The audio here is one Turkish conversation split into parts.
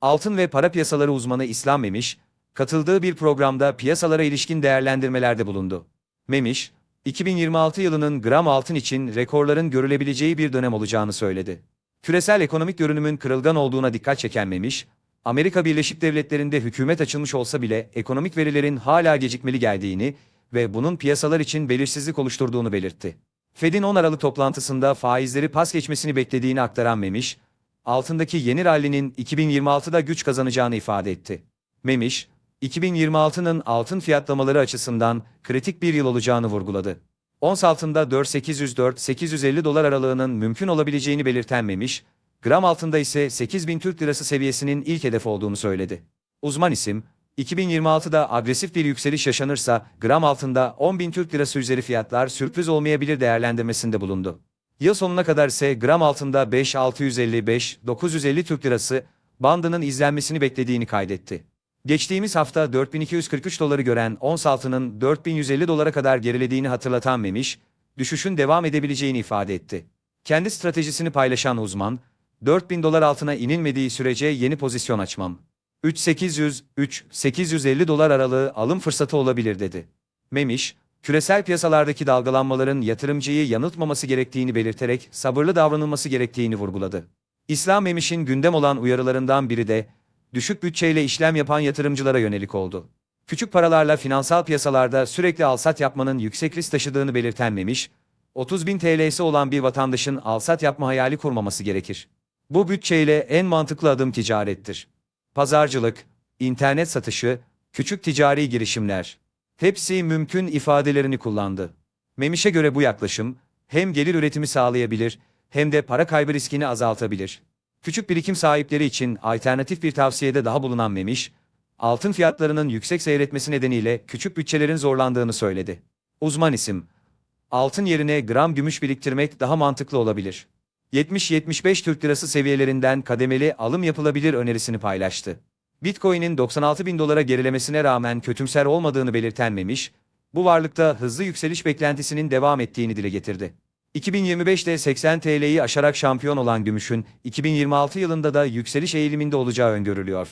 Altın ve para piyasaları uzmanı İslam Memiş, katıldığı bir programda piyasalara ilişkin değerlendirmelerde bulundu. Memiş, 2026 yılının gram altın için rekorların görülebileceği bir dönem olacağını söyledi. Küresel ekonomik görünümün kırılgan olduğuna dikkat çeken Memiş, Amerika Birleşik Devletleri'nde hükümet açılmış olsa bile ekonomik verilerin hala gecikmeli geldiğini ve bunun piyasalar için belirsizlik oluşturduğunu belirtti. Fed'in 10 Aralık toplantısında faizleri pas geçmesini beklediğini aktaran Memiş, altındaki yeni rallinin 2026'da güç kazanacağını ifade etti. Memiş, 2026'nın altın fiyatlamaları açısından kritik bir yıl olacağını vurguladı. Ons altında 4804-850 dolar aralığının mümkün olabileceğini belirten Memiş, gram altında ise 8000 Türk Lirası seviyesinin ilk hedef olduğunu söyledi. Uzman isim, 2026'da agresif bir yükseliş yaşanırsa gram altında 10.000 Türk Lirası üzeri fiyatlar sürpriz olmayabilir değerlendirmesinde bulundu. Yıl sonuna kadar ise gram altında 5.655-950 Türk Lirası bandının izlenmesini beklediğini kaydetti. Geçtiğimiz hafta 4243 doları gören ons altının 4150 dolara kadar gerilediğini hatırlatan Memiş, düşüşün devam edebileceğini ifade etti. Kendi stratejisini paylaşan uzman, 4000 dolar altına inilmediği sürece yeni pozisyon açmam. 3800-3850 dolar aralığı alım fırsatı olabilir dedi. Memiş, küresel piyasalardaki dalgalanmaların yatırımcıyı yanıltmaması gerektiğini belirterek sabırlı davranılması gerektiğini vurguladı. İslam Memiş'in gündem olan uyarılarından biri de, düşük bütçeyle işlem yapan yatırımcılara yönelik oldu. Küçük paralarla finansal piyasalarda sürekli alsat yapmanın yüksek risk taşıdığını belirten Memiş, 30 bin TL'si olan bir vatandaşın alsat yapma hayali kurmaması gerekir. Bu bütçeyle en mantıklı adım ticarettir. Pazarcılık, internet satışı, küçük ticari girişimler. Hepsi mümkün ifadelerini kullandı. Memiş'e göre bu yaklaşım, hem gelir üretimi sağlayabilir, hem de para kaybı riskini azaltabilir. Küçük birikim sahipleri için alternatif bir tavsiyede daha bulunan Memiş, altın fiyatlarının yüksek seyretmesi nedeniyle küçük bütçelerin zorlandığını söyledi. Uzman isim, altın yerine gram gümüş biriktirmek daha mantıklı olabilir. 70-75 Türk Lirası seviyelerinden kademeli alım yapılabilir önerisini paylaştı. Bitcoin'in 96 bin dolara gerilemesine rağmen kötümser olmadığını belirten Memiş, bu varlıkta hızlı yükseliş beklentisinin devam ettiğini dile getirdi. 2025'te 80 TL'yi aşarak şampiyon olan gümüşün 2026 yılında da yükseliş eğiliminde olacağı öngörülüyor.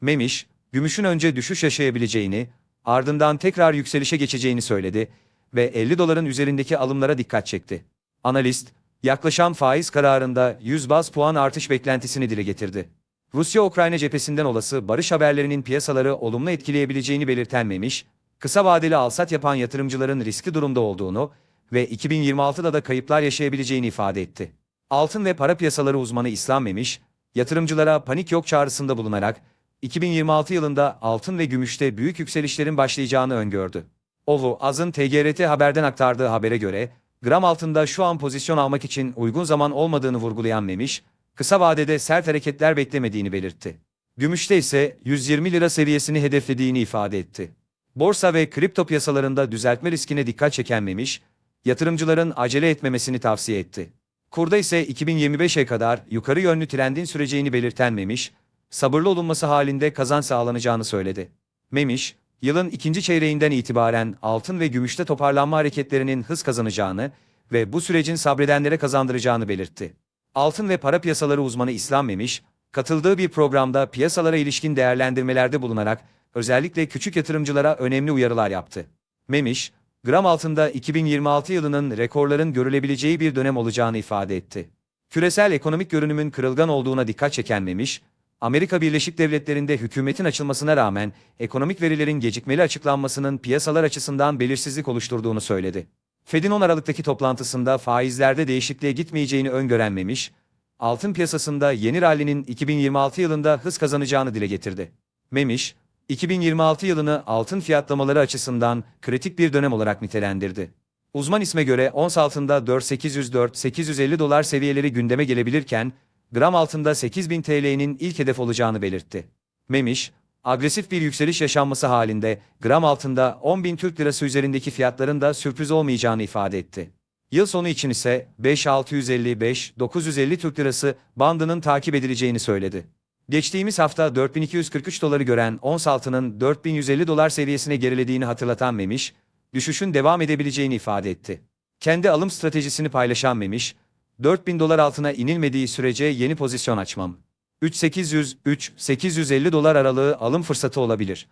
Memiş, gümüşün önce düşüş yaşayabileceğini, ardından tekrar yükselişe geçeceğini söyledi ve 50 doların üzerindeki alımlara dikkat çekti. Analist, yaklaşan faiz kararında 100 baz puan artış beklentisini dile getirdi. Rusya-Ukrayna cephesinden olası barış haberlerinin piyasaları olumlu etkileyebileceğini belirten Memiş, kısa vadeli alsat yapan yatırımcıların riskli durumda olduğunu ve 2026'da da kayıplar yaşayabileceğini ifade etti. Altın ve para piyasaları uzmanı İslam Memiş, yatırımcılara panik yok çağrısında bulunarak 2026 yılında altın ve gümüşte büyük yükselişlerin başlayacağını öngördü. Ovu Az'ın TGRT haberden aktardığı habere göre, gram altında şu an pozisyon almak için uygun zaman olmadığını vurgulayan Memiş, kısa vadede sert hareketler beklemediğini belirtti. Gümüşte ise 120 lira seviyesini hedeflediğini ifade etti. Borsa ve kripto piyasalarında düzeltme riskine dikkat çeken Memiş, yatırımcıların acele etmemesini tavsiye etti. Kurda ise 2025'e kadar yukarı yönlü trendin süreceğini belirten Memiş, sabırlı olunması halinde kazanç sağlanacağını söyledi. Memiş, yılın ikinci çeyreğinden itibaren altın ve gümüşte toparlanma hareketlerinin hız kazanacağını ve bu sürecin sabredenlere kazandıracağını belirtti. Altın ve para piyasaları uzmanı İslam Memiş, katıldığı bir programda piyasalara ilişkin değerlendirmelerde bulunarak özellikle küçük yatırımcılara önemli uyarılar yaptı. Memiş, gram altında 2026 yılının rekorların görülebileceği bir dönem olacağını ifade etti. Küresel ekonomik görünümün kırılgan olduğuna dikkat çeken Memiş, Amerika Birleşik Devletleri'nde hükümetin açılmasına rağmen ekonomik verilerin gecikmeli açıklanmasının piyasalar açısından belirsizlik oluşturduğunu söyledi. Fed'in 10 Aralık'taki toplantısında faizlerde değişikliğe gitmeyeceğini öngörenmemiş, altın piyasasında yeni rallinin 2026 yılında hız kazanacağını dile getirdi. Memiş, 2026 yılını altın fiyatlamaları açısından kritik bir dönem olarak nitelendirdi. Uzman isme göre ons altında 4804-850 dolar seviyeleri gündeme gelebilirken, gram altında 8000 TL'nin ilk hedef olacağını belirtti. Memiş, agresif bir yükseliş yaşanması halinde gram altında 10.000 Türk Lirası üzerindeki fiyatların da sürpriz olmayacağını ifade etti. Yıl sonu için ise 5655-950 Türk Lirası bandının takip edileceğini söyledi. Geçtiğimiz hafta 4243 doları gören ons altının 4150 dolar seviyesine gerilediğini hatırlatan Memiş, düşüşün devam edebileceğini ifade etti. Kendi alım stratejisini paylaşan Memiş, 4000 dolar altına inilmediği sürece yeni pozisyon açmam. 3.800-3.850 dolar aralığı alım fırsatı olabilir,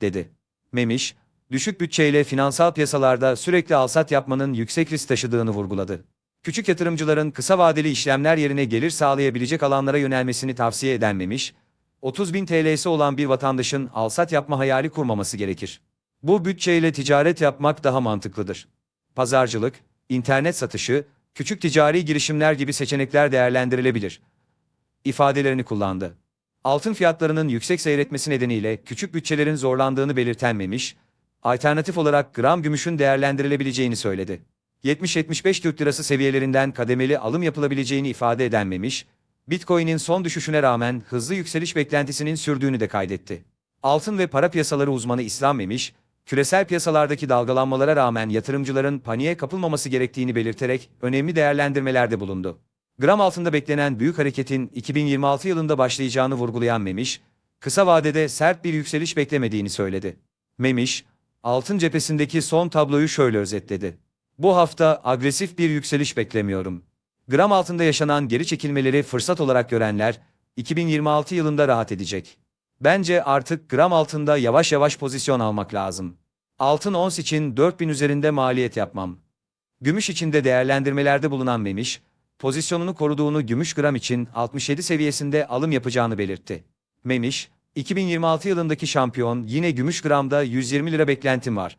dedi. Memiş, düşük bütçeyle finansal piyasalarda sürekli alsat yapmanın yüksek risk taşıdığını vurguladı. Küçük yatırımcıların kısa vadeli işlemler yerine gelir sağlayabilecek alanlara yönelmesini tavsiye eden Memiş, 30 bin TL'si olan bir vatandaşın alsat yapma hayali kurmaması gerekir. Bu bütçeyle ticaret yapmak daha mantıklıdır. Pazarcılık, internet satışı, küçük ticari girişimler gibi seçenekler değerlendirilebilir. İfadelerini kullandı. Altın fiyatlarının yüksek seyretmesi nedeniyle küçük bütçelerin zorlandığını belirten Memiş, alternatif olarak gram gümüşün değerlendirilebileceğini söyledi. 70-75 Türk Lirası seviyelerinden kademeli alım yapılabileceğini ifade eden Memiş, Bitcoin'in son düşüşüne rağmen hızlı yükseliş beklentisinin sürdüğünü de kaydetti. Altın ve para piyasaları uzmanı İslam Memiş, küresel piyasalardaki dalgalanmalara rağmen yatırımcıların paniğe kapılmaması gerektiğini belirterek önemli değerlendirmelerde bulundu. Gram altında beklenen büyük hareketin 2026 yılında başlayacağını vurgulayan Memiş, kısa vadede sert bir yükseliş beklemediğini söyledi. Memiş, altın cephesindeki son tabloyu şöyle özetledi. Bu hafta agresif bir yükseliş beklemiyorum. Gram altında yaşanan geri çekilmeleri fırsat olarak görenler, 2026 yılında rahat edecek. Bence artık gram altında yavaş yavaş pozisyon almak lazım. Altın ons için 4000 üzerinde maliyet yapmam. Gümüş için de değerlendirmelerde bulunan Memiş, pozisyonunu koruduğunu gümüş gram için 67 seviyesinde alım yapacağını belirtti. Memiş, 2026 yılındaki şampiyon yine gümüş gramda 120 lira beklentim var.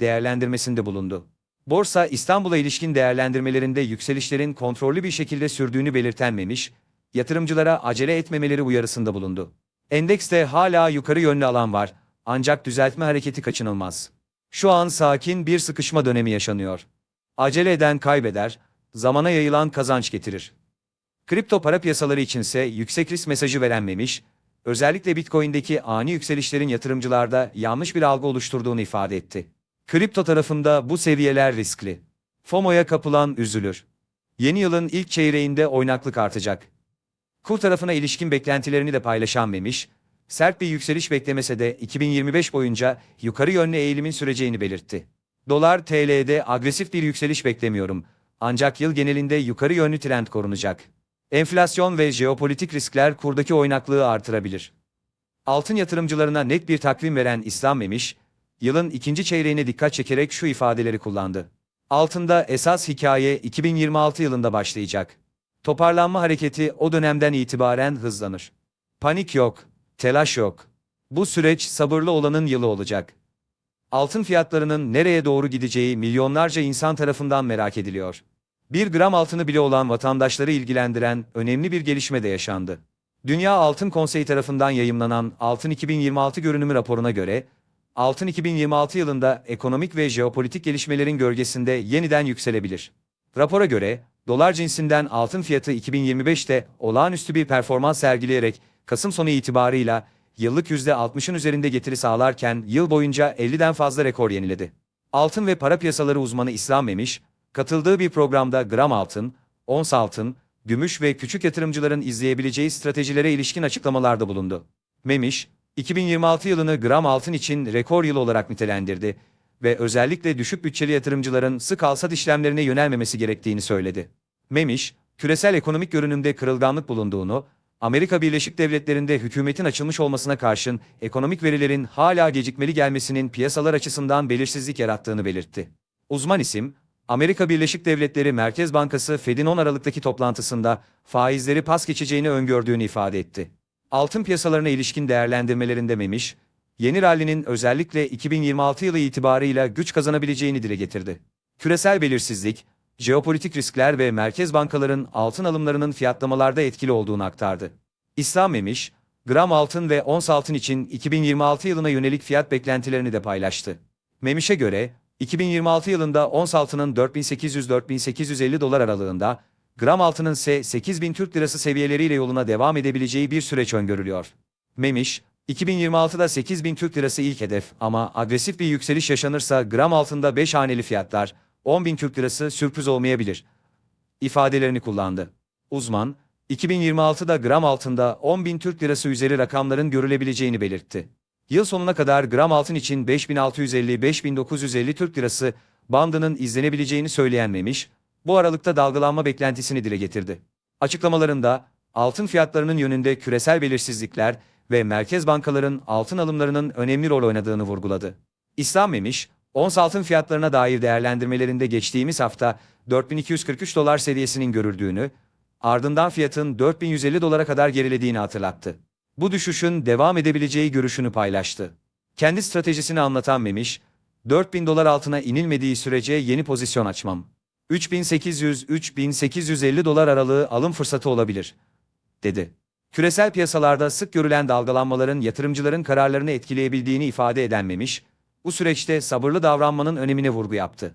Değerlendirmesinde bulundu. Borsa İstanbul'a ilişkin değerlendirmelerinde yükselişlerin kontrollü bir şekilde sürdüğünü belirten Memiş, yatırımcılara acele etmemeleri uyarısında bulundu. Endekste hala yukarı yönlü alan var, ancak düzeltme hareketi kaçınılmaz. Şu an sakin bir sıkışma dönemi yaşanıyor. Acele eden kaybeder, zamana yayılan kazanç getirir. Kripto para piyasaları içinse yüksek risk mesajı veren Memiş, özellikle Bitcoin'deki ani yükselişlerin yatırımcılarda yanlış bir algı oluşturduğunu ifade etti. Kripto tarafında bu seviyeler riskli. FOMO'ya kapılan üzülür. Yeni yılın ilk çeyreğinde oynaklık artacak. Kur tarafına ilişkin beklentilerini de paylaşan Memiş, sert bir yükseliş beklemese de 2025 boyunca yukarı yönlü eğilimin süreceğini belirtti. Dolar TL'de agresif bir yükseliş beklemiyorum. Ancak yıl genelinde yukarı yönlü trend korunacak. Enflasyon ve jeopolitik riskler kurdaki oynaklığı artırabilir. Altın yatırımcılarına net bir takvim veren İslam Memiş, yılın ikinci çeyreğine dikkat çekerek şu ifadeleri kullandı. Altında esas hikaye 2026 yılında başlayacak. Toparlanma hareketi o dönemden itibaren hızlanır. Panik yok, telaş yok. Bu süreç sabırlı olanın yılı olacak. Altın fiyatlarının nereye doğru gideceği milyonlarca insan tarafından merak ediliyor. Bir gram altını bile olan vatandaşları ilgilendiren önemli bir gelişme de yaşandı. Dünya Altın Konseyi tarafından yayımlanan Altın 2026 görünümü raporuna göre, altın 2026 yılında ekonomik ve jeopolitik gelişmelerin gölgesinde yeniden yükselebilir. Rapora göre, dolar cinsinden altın fiyatı 2025'te olağanüstü bir performans sergileyerek Kasım sonu itibarıyla yıllık %60'ın üzerinde getiri sağlarken yıl boyunca 50'den fazla rekor yeniledi. Altın ve para piyasaları uzmanı İslam Memiş, katıldığı bir programda gram altın, ons altın, gümüş ve küçük yatırımcıların izleyebileceği stratejilere ilişkin açıklamalarda bulundu. Memiş, 2026 yılını gram altın için rekor yıl olarak nitelendirdi ve özellikle düşük bütçeli yatırımcıların sık alsat işlemlerine yönelmemesi gerektiğini söyledi. Memiş, küresel ekonomik görünümde kırılganlık bulunduğunu, Amerika Birleşik Devletleri'nde hükümetin açılmış olmasına karşın ekonomik verilerin hala gecikmeli gelmesinin piyasalar açısından belirsizlik yarattığını belirtti. Uzman isim, Amerika Birleşik Devletleri Merkez Bankası Fed'in 10 Aralık'taki toplantısında faizleri pas geçeceğini öngördüğünü ifade etti. Altın piyasalarına ilişkin değerlendirmelerinde Memiş, yeni rallinin özellikle 2026 yılı itibarıyla güç kazanabileceğini dile getirdi. Küresel belirsizlik, jeopolitik riskler ve merkez bankaların altın alımlarının fiyatlamalarda etkili olduğunu aktardı. İslam Memiş, gram altın ve ons altın için 2026 yılına yönelik fiyat beklentilerini de paylaştı. Memiş'e göre, 2026 yılında ons altının 4800-4850 dolar aralığında, gram altının ise 8000 Türk Lirası seviyeleriyle yoluna devam edebileceği bir süreç öngörülüyor. Memiş, 2026'da 8000 Türk Lirası ilk hedef ama agresif bir yükseliş yaşanırsa gram altında 5 haneli fiyatlar, 10.000 Türk Lirası sürpriz olmayabilir. ifadelerini kullandı. Uzman, 2026'da gram altında 10.000 Türk Lirası üzeri rakamların görülebileceğini belirtti. Yıl sonuna kadar gram altın için 5650-5950 Türk Lirası bandının izlenebileceğini söyleyen Memiş, bu aralıkta dalgalanma beklentisini dile getirdi. Açıklamalarında, altın fiyatlarının yönünde küresel belirsizlikler ve merkez bankaların altın alımlarının önemli rol oynadığını vurguladı. İslam Memiş, ons altın fiyatlarına dair değerlendirmelerinde geçtiğimiz hafta 4243 dolar seviyesinin görüldüğünü, ardından fiyatın 4150 dolara kadar gerilediğini hatırlattı. Bu düşüşün devam edebileceği görüşünü paylaştı. Kendi stratejisini anlatan Memiş, 4000 dolar altına inilmediği sürece yeni pozisyon açmam. 3800-3850 dolar aralığı alım fırsatı olabilir, dedi. Küresel piyasalarda sık görülen dalgalanmaların yatırımcıların kararlarını etkileyebildiğini ifade eden Memiş, bu süreçte sabırlı davranmanın önemine vurgu yaptı.